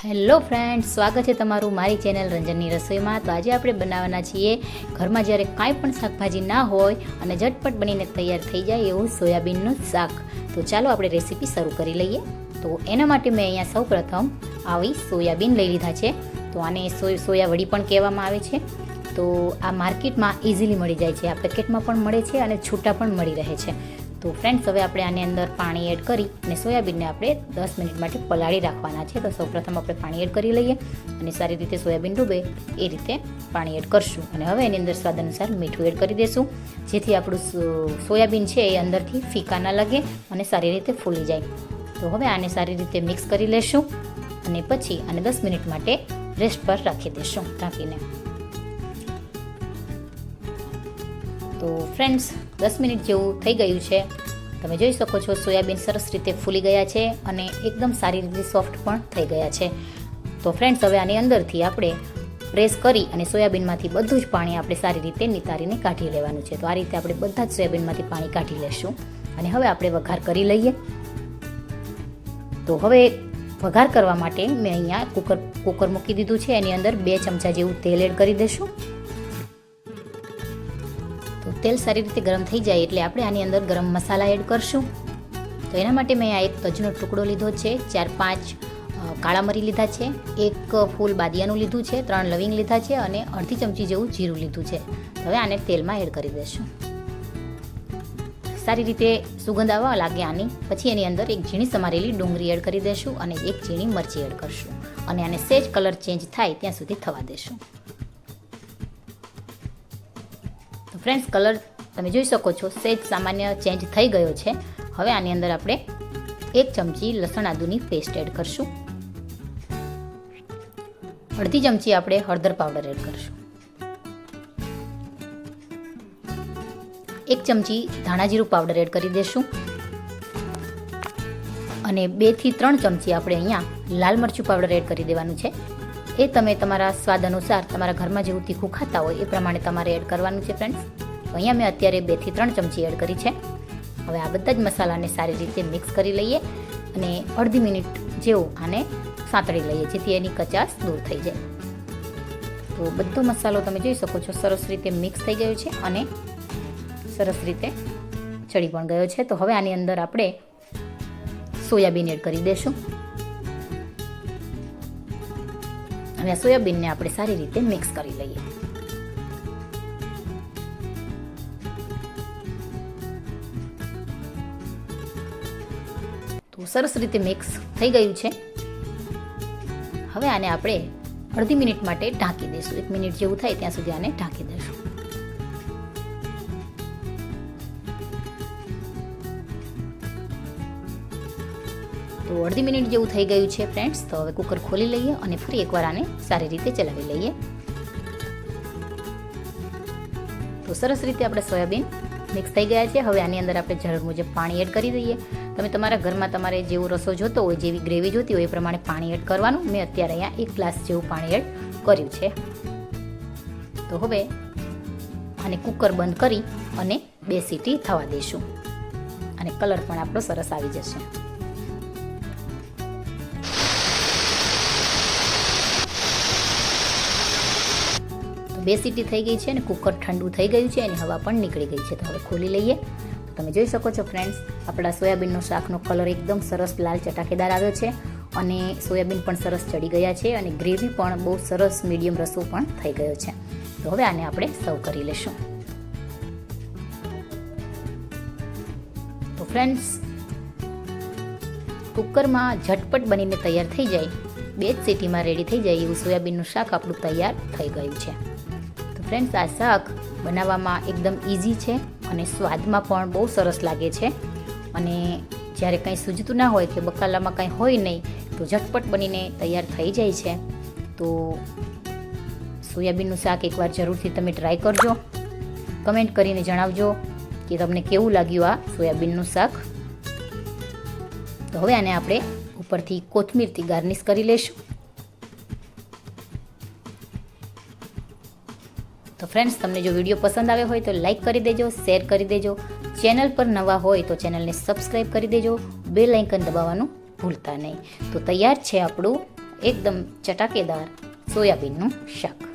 Hello friends, સ્વાગત છે તમારું મારી ચેનલ રંજનની રસોઈમાં. તો આજે આપણે બનાવવાના છીએ ઘરમાં જ્યારે કાંઈ પણ શાકભાજી ના હોય અને ઝટપટ બનીને તૈયાર થઈ જાય એવું સોયાબીનનું શાક. તો ચાલો આપણે રેસીપી શરૂ કરી લઈએ. તો એના માટે મેં અહીંયા સૌ પ્રથમ આવી સોયાબીન લઈ લીધા છે. તો આને સોય વડી પણ કહેવામાં આવે છે. તો આ માર્કેટમાં ઇઝીલી મળી જાય છે. આ પેકેટમાં પણ મળે છે અને છૂટા પણ મળી રહે છે. તો ફ્રેન્ડ્સ હવે આપણે આની અંદર પાણી એડ કરી અને સોયાબીનને આપણે દસ મિનિટ માટે પલાળી રાખવાના છે. તો સૌપ્રથમ આપણે પાણી એડ કરી લઈએ અને સારી રીતે સોયાબીન ડૂબે એ રીતે પાણી એડ કરશું. અને હવે એની અંદર સ્વાદ અનુસાર મીઠું એડ કરી દઈશું જેથી આપણું સોયાબીન છે એ અંદરથી ફીકા ના લાગે અને સારી રીતે ફૂલી જાય. તો હવે આને સારી રીતે મિક્સ કરી લેશું અને પછી આને દસ મિનિટ માટે રેસ્ટ પર રાખી દઈશું ઢાંકીને. તો ફ્રેન્ડ્સ દસ મિનિટ જેવું થઈ ગયું છે. તમે જોઈ શકો છો, સોયાબીન સરસ રીતે ફૂલી ગયા છે અને એકદમ સારી રીતે સોફ્ટ પણ થઈ ગયા છે. તો ફ્રેન્ડ્સ હવે આની અંદરથી આપણે પ્રેસ કરી અને સોયાબીનમાંથી બધું જ પાણી આપણે સારી રીતે નિતારીને કાઢી લેવાનું છે. તો આ રીતે આપણે બધા જ સોયાબીનમાંથી પાણી કાઢી લેશું અને હવે આપણે વઘાર કરી લઈએ. તો હવે વઘાર કરવા માટે મેં અહીંયા કુકર કુકર મૂકી દીધું છે. એની અંદર બે ચમચા જેવું તેલ એડ કરી દઈશું તેલ સારી રીતે ગરમ થઈ જાય એટલે આપણે આની અંદર ગરમ મસાલા એડ કરશું. તો એના માટે મેં આ એક તજનો ટુકડો લીધો છે, ચાર પાંચ કાળા મરી લીધા છે, એક ફૂલ બાદિયાનું લીધું છે, ત્રણ લવિંગ લીધા છે અને અડધી ચમચી જેવું જીરું લીધું છે. હવે આને તેલમાં એડ કરી દઈશું. સારી રીતે સુગંધ આવવા લાગે આની. પછી એની અંદર એક ઝીણી સમારેલી ડુંગળી એડ કરી દઈશું અને એક ઝીણી મરચી એડ કરશું. અને આને સેજ કલર ચેન્જ થાય ત્યાં સુધી થવા દેશું ફ્રેન્ડ્સ કલર તમે જોઈ શકો છો. સેજ સામાન્ય ચેન્જ થઈ ગયો છે. હવે આની અંદર આપણે એક ચમચી લસણ આદુની પેસ્ટ એડ કરશું. અડધી ચમચી આપણે હળદર પાવડર એડ કરશું. એક ચમચી ધાણા જીરું પાવડર એડ કરી દઈશું અને બેથી ત્રણ ચમચી આપણે અહીંયા લાલ મરચું પાવડર એડ કરી દેવાનું છે. એ તમે તમારા સ્વાદ અનુસાર તમારા ઘરમાં જેવું તીખું ખાતા હોય એ પ્રમાણે તમારે એડ કરવાનું છે ફ્રેન્ડ્સ અહીંયા મેં અત્યારે બેથી ત્રણ ચમચી એડ કરી છે. હવે આ બધા જ મસાલાને સારી રીતે મિક્સ કરી લઈએ અને અડધી મિનિટ જેવું આને સાંતળી લઈએ, જેથી એની કચાશ દૂર થઈ જાય. તો બધો મસાલો તમે જોઈ શકો છો, સરસ રીતે મિક્સ થઈ ગયો છે અને સરસ રીતે ચડી પણ ગયો છે. તો હવે આની અંદર આપણે સોયાબીન એડ કરી દઈશું હવે સોયાબીનને આપણે સારી રીતે મિક્સ કરી લઈએ. તો સરસ રીતે મિક્સ થઈ ગયું છે. હવે આને આપણે અડધી મિનિટ માટે ઢાંકી દઈશું. એક મિનિટ જેવું થાય ત્યાં સુધી આને ઢાંકી દઈશું. તો અડધી મિનિટ જેવું થઈ ગયું છે ફ્રેન્ડ્સ તો હવે કુકર ખોલી લઈએ અને ફરી એકવાર આને સારી રીતે ચલાવી લઈએ. તો સરસ રીતે આપણે સોયાબીન મિક્સ થઈ ગયા છે. હવે આની અંદર આપણે જરૂર મુજબ પાણી એડ કરી દઈએ. તમે તમારા ઘરમાં તમારે જેવો રસો જોતો હોય, જેવી ગ્રેવી જોતી હોય, એ પ્રમાણે પાણી એડ કરવાનું. મેં અત્યારે અહીંયા એક ગ્લાસ જેવું પાણી એડ કર્યું છે. તો હવે આને કુકર બંધ કરી અને બે સીટી થવા દઈશું. અને કલર પણ આપણો સરસ આવી જશે. બે સીટી થઈ ગઈ છે અને કુકર ઠંડુ થઈ ગયું છે એની હવા પણ નીકળી ગઈ છે. તો હવે ખોલી લઈએ. તમે જોઈ શકો છો ફ્રેન્ડ્સ, આપણા સોયાબીનનો શાકનો કલર એકદમ સરસ લાલ ચટાકેદાર આવ્યો છે અને સોયાબીન પણ સરસ ચડી ગયા છે અને ગ્રેવી પણ બહુ સરસ મીડિયમ રસો પણ થઈ ગયો છે. તો હવે આને આપણે સર્વ કરી લેશું. તો ફ્રેન્ડ્સ, કુકરમાં ઝટપટ બનીને તૈયાર થઈ જાય, બે જ સીટીમાં રેડી થઈ જાય એવું સોયાબીનનું શાક આપણું તૈયાર થઈ ગયું છે. ફ્રેન્ડ્સ આ શાક બનાવવામાં એકદમ ઇઝી છે અને સ્વાદમાં પણ બહુ સરસ લાગે છે. અને જ્યારે કંઈ સૂજતું ના હોય કે બકાલામાં કંઈ હોય નહીં, તો ઝટપટ બનીને તૈયાર થઈ જાય છે. તો સોયાબીનનું શાક એકવાર જરૂરથી તમે ટ્રાય કરજો. કમેન્ટ કરીને જણાવજો કે તમને કેવું લાગ્યું આ સોયાબીનનું શાક. તો હવે આને આપણે ઉપરથી કોથમીરથી ગાર્નિશ કરી લઈશું. ફ્રેન્ડ્સ તમને જો વીડિયો પસંદ આવ્યો હોય તો લાઈક કરી દેજો શેર કરી દેજો. ચેનલ પર નવા હોય તો ચેનલને સબસ્ક્રાઈબ કરી દેજો. બેલ લાઇકન દબાવવાનું ભૂલતા નહીં. તો તૈયાર છે આપણું એકદમ ચટાકેદાર સોયાબીનનું શાક.